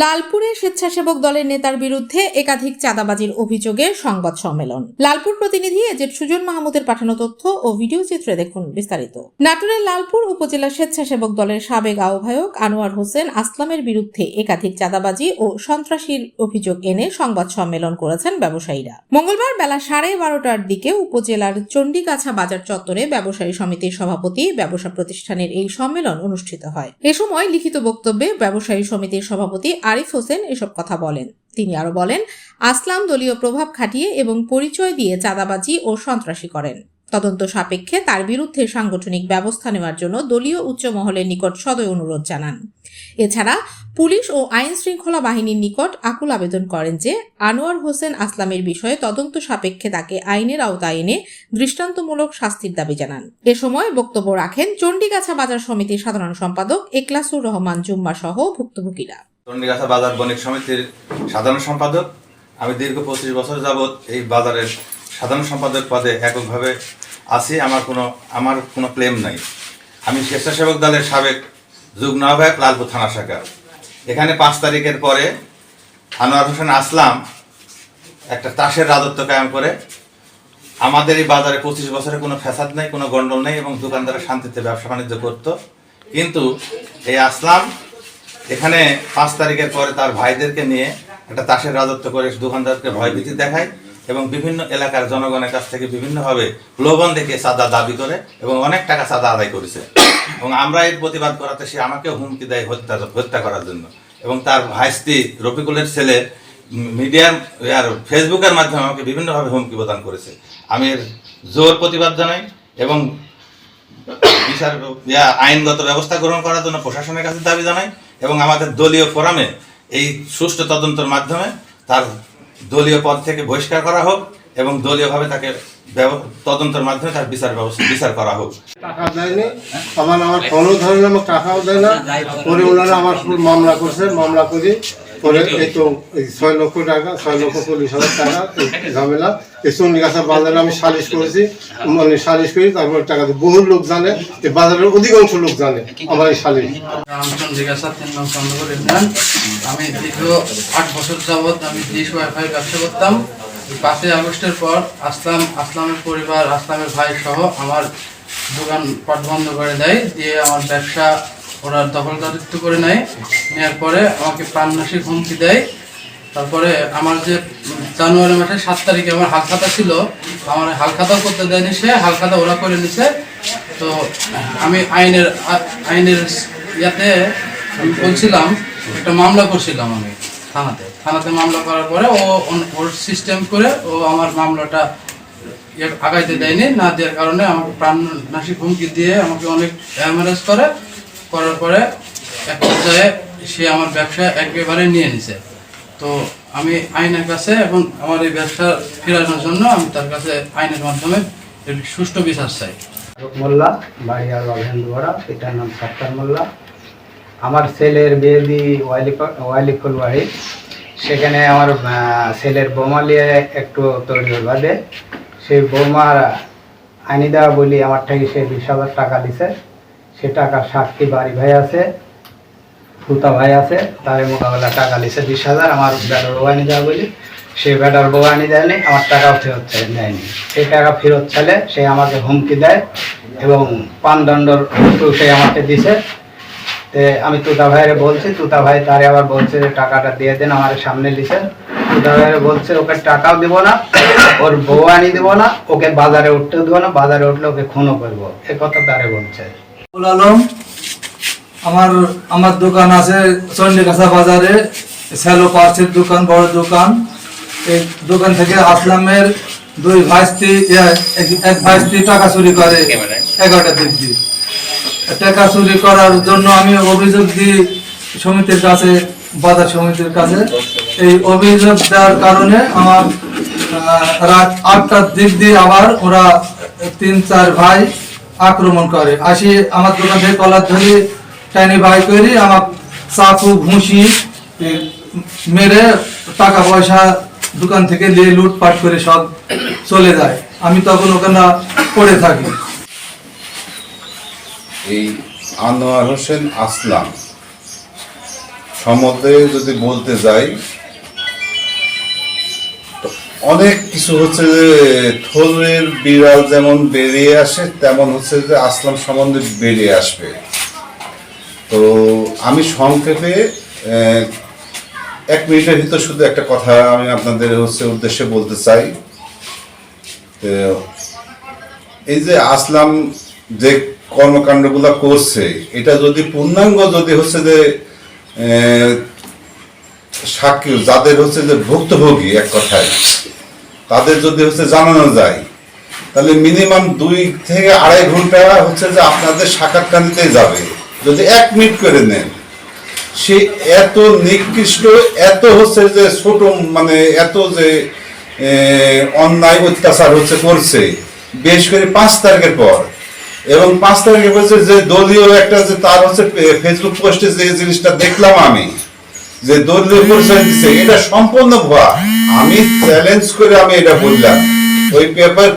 লালপুরে স্বেচ্ছাসেবক দলের নেতার বিরুদ্ধে একাধিক চাঁদাবাজির অভিযোগে সংবাদ সম্মেলন। লালপুর প্রতিনিধি এজেট সুজন মাহমুদের পাঠানো তথ্য ও ভিডিও চিত্রে দেখুন বিস্তারিত। নাটোরের লালপুর উপজেলা স্বেচ্ছাসেবক দলের সাবেক আহ্বায়ক আনোয়ার হোসেন আসলামের বিরুদ্ধে একাধিক চাঁদাবাজি ও সন্ত্রাসীর অভিযোগ এনে সংবাদ সম্মেলন করেছেন ব্যবসায়ীরা। মঙ্গলবার বেলা সাড়ে বারোটার দিকে উপজেলার চণ্ডীগাছা বাজার চত্বরে ব্যবসায়ী সমিতির সভাপতি ব্যবসা প্রতিষ্ঠানের এই সম্মেলন অনুষ্ঠিত হয়। এ সময় লিখিত বক্তব্যে ব্যবসায়ী সমিতির সভাপতি আরিফ হোসেন এসব কথা বলেন। তিনি আরও বলেন, আসলাম দলীয় প্রভাব খাটিয়ে এবং পরিচয় দিয়ে চাঁদাবাজি ও সন্ত্রাসী করেন। তদন্ত সাপেক্ষে তার বিরুদ্ধে সাংগঠনিক ব্যবস্থা নেওয়ার জন্য দলীয় উচ্চ মহলের নিকট সদয় অনুরোধ জানান। এছাড়া পুলিশ ও আইন শৃঙ্খলা বাহিনীর নিকট আকুল আবেদন করেন যে, আনোয়ার হোসেন আসলামের বিষয়ে তদন্ত সাপেক্ষে তাকে আইনের আওতায় এনে দৃষ্টান্তমূলক শাস্তির দাবি জানান। এ সময় বক্তব্য রাখেন চণ্ডীগাছা বাজার সমিতির সাধারণ সম্পাদক একলাসুর রহমান জুম্মা সহ ভুক্তভোগীরা। চণ্ডীগাছা বাজার বণিক সমিতির সাধারণ সম্পাদক। আমি দীর্ঘ পঁচিশ বছর যাবৎ এই বাজারের সাধারণ সম্পাদক পদে এককভাবে আছি। আমার কোনো আমার কোনো ক্লেম নাই। আমি স্বেচ্ছাসেবক দলের সাবেক যুগ্ম আহ্বায়ক লালপুর থানা শাখা এখানে পাঁচ তারিখের পরে আনোয়ার হোসেন আসলাম একটা তাসের রাজত্ব কায়েম করে। আমাদের এই বাজারে পঁচিশ বছরে কোনো ফ্যাসাদ নেই, কোনো গন্ডল নেই এবং দোকানদারা শান্তিতে ব্যবসা বাণিজ্য করতো। কিন্তু এই আসলাম এখানে পাঁচ তারিখের পরে তার ভাইদেরকে নিয়ে একটা তাসের রাজত্ব করে দোকানদারকে ভয়ভীতি দেখায় এবং বিভিন্ন এলাকার জনগণের কাছ থেকে বিভিন্নভাবে প্রলোভন দেখে চাঁদা দাবি করে এবং অনেক টাকা চাঁদা আদায় করেছে। এবং আমরা এর প্রতিবাদ করাতে সে আমাকে হুমকি দেয় হত্যা হত্যা করার জন্য। এবং তার ভাইস্তি রফিকুলের ছেলে মিডিয়ার, আর ফেসবুকের মাধ্যমে আমাকে বিভিন্নভাবে হুমকি প্রদান করেছে। আমি এর জোর প্রতিবাদ জানাই এবং বিচার আইনগত ব্যবস্থা গ্রহণ করার জন্য প্রশাসনের কাছে দাবি জানাই। এবং আমাদের দলীয় ফোরামে এই সুষ্ঠু তদন্তের মাধ্যমে তার দলীয় পদ থেকে বহিষ্কার করা হোক এবং দলীয়ভাবে তাকে ব্যব- তদন্তের মাধ্যমে তার বিচার ব্যবস্থা বিচার করা হোক। টাকা দেয়নি। আমার আমার ফোনও ধরে না আমার টাকাও দেয় না। পরে ওনারা আমার মামলা করছে মামলা করি। পরে এই তো এই ছয় লক্ষ টাকা ছয় লক্ষ চল্লিশ হাজার টাকা ঝামেলা। এই চন্ডিগাছা বাজারে আমি সালিশ করেছি মানে সালিশ করি তারপর টাকা বহু লোক জানে এই বাজারের অধিকাংশ লোক জানে আমার এই সালিশ। রামচন্দ্র জিজ্ঞাসা তিন নং চন্দ্রপুর ইউনিয়ন আমি দীর্ঘ আট বছর যাবৎ আমি ওয়াইফাই ব্যবসা করতাম পাঁচই আগস্টের পর আসলাম আসলামের পরিবার আসলামের ভাই সহ আমার দোকান পাট বন্ধ করে দেয় দিয়ে আমার ব্যবসা ওরা দখলদারিত্ব করে নেয় নেওয়ার পরে আমাকে প্রাণনাশী হুমকি দেয়। তারপরে আমার যে জানুয়ারি মাসের সাত তারিখে আমার হাল খাতা ছিল, আমার হাল খাতাও করতে দেয়নি সে, হাল খাতা ওরা করে নিছে। তো আমি আইনের আইনের ইয়াতে আমি বলছিলাম, একটা মামলা করছিলাম আমি থানাতে। থানাতে মামলা করার পরে ও ওর সিস্টেম করে ও আমার মামলাটা আগাইতে দেয়নি। না দেওয়ার কারণে আমাকে প্রাণনাশী হুমকি দিয়ে আমাকে অনেক ড্যামেজ করে। করার পরে এক পর্যায়ে সে আমার ব্যবসা একেবারে নিয়ে নিছে। তো আমি আইনের কাছে এবং আমার এই ব্যবসা ফেরানোর জন্য আমি তার কাছে আইনের মাধ্যমে সুষ্ঠু বিচার চাই। মোল্লা বাড়ি আর রঘেন্দ্রগড়া, পিতার নাম সত্তার মোল্লা। আমার ছেলের বিয়ে ওয়ালিফ- ওয়ালিফুল ওয়াহিদ। সেখানে আমার ছেলের বোমা নিয়ে একটু তৈরি বাদে। সেই বোমার দেওয়া বলি আমার থেকে সে বিশ টাকা দিছে। সে টাকার সাতটি বাড়ি ভাই আছে, ফুতা ভাই আছে, তার মোকাবেলা টাকা দিছে বিশ হাজার, আমার বেটার বউ আনি দেওয়া বলি। সে ব্যাটার বউ আনি দেয়নি আমার টাকাও ফেরত চাই নেয়নি। সেই টাকা ফেরত চাইলে সে আমাকে হুমকি দেয় এবং পানদণ্ডর সে আমাকে দিছে। তে আমি তুতা ভাইয়ের বলছি, তুতা ভাই তারে আবার বলছে যে টাকাটা দিয়ে দেন, আমার সামনে দিছে। তুতা ভাইয়ের বলছে, ওকে টাকাও দিব না, ওর বউ আনি দিব না, ওকে বাজারে উঠতেও দিব না, বাজারে উঠলে ওকে খুনও করব। এ কথা তারে বলছে। আলম আমার আমার দোকান আছে চন্ডিকাছা বাজারে স্যালো পার্সের দোকান বড় দোকান। এই দোকান থেকে আসলামের দুই ভাইস্তি এক- ভাইস্তি টাকা চুরি করে এগারোটা দিক দিয়ে টাকা চুরি করার জন্য আমি অভিযোগ দিই সমিতির কাছে বাজার সমিতির কাছে। এই অভিযোগ দেওয়ার কারণে আমার রাত আটটার দিক দিয়ে আবার ওরা তিন চার ভাই আক্রমণ করে। আসি আমার দোকান থেকে কলার ধরি টাইনি ভাই করি আমার চাকু ঘুষি মেরে টাকা পয়সা দোকান থেকে নিয়ে লুটপাট করে সব চলে যায়। আমি তখন ওখানে পড়ে থাকি। এই আনোয়ার হোসেন আসলাম। সম্বন্ধে যদি বলতে যাই অনেক কিছু হচ্ছে যে থলের বিড়াল যেমন বেরিয়ে আসে, তেমন হচ্ছে যে আসলাম সম্বন্ধে বেরিয়ে আসবে। তো আমি সংক্ষেপে এক মিনিটের ভিতর শুধু একটা কথা আমি আপনাদের হচ্ছে উদ্দেশ্যে বলতে চাই। এই যে আসলাম যে কর্মকাণ্ডগুলো করছে, এটা যদি পূর্ণাঙ্গ যদি হচ্ছে যে সাক্ষী, যাদের হচ্ছে যে ভুক্তভোগী এক কথায় তাদের যদি হচ্ছে জানানো যায়, তাহলে মিনিমাম দুই থেকে আড়াই ঘণ্টা হচ্ছে যে আপনাদের সাক্ষাৎকার যাবে। যদি এক মিনিট করে নেন, সে এত নিকৃষ্ট, এত হচ্ছে যে ছোট মানে এত যে অন্যায় অত্যাচার হচ্ছে করছে, বেশ করে পাঁচ তারিখের পর, এবং পাঁচ তারিখে বলছে যে দলীয় একটা যে তার হচ্ছে ফেসবুক পোস্টে যে জিনিসটা দেখলাম আমি, যে দলীয় পরিচয় দিচ্ছে এটা সম্পূর্ণ ভুয়া। আমি চ্যালেঞ্জ করে আমি এটা বললাম। ওই পেপার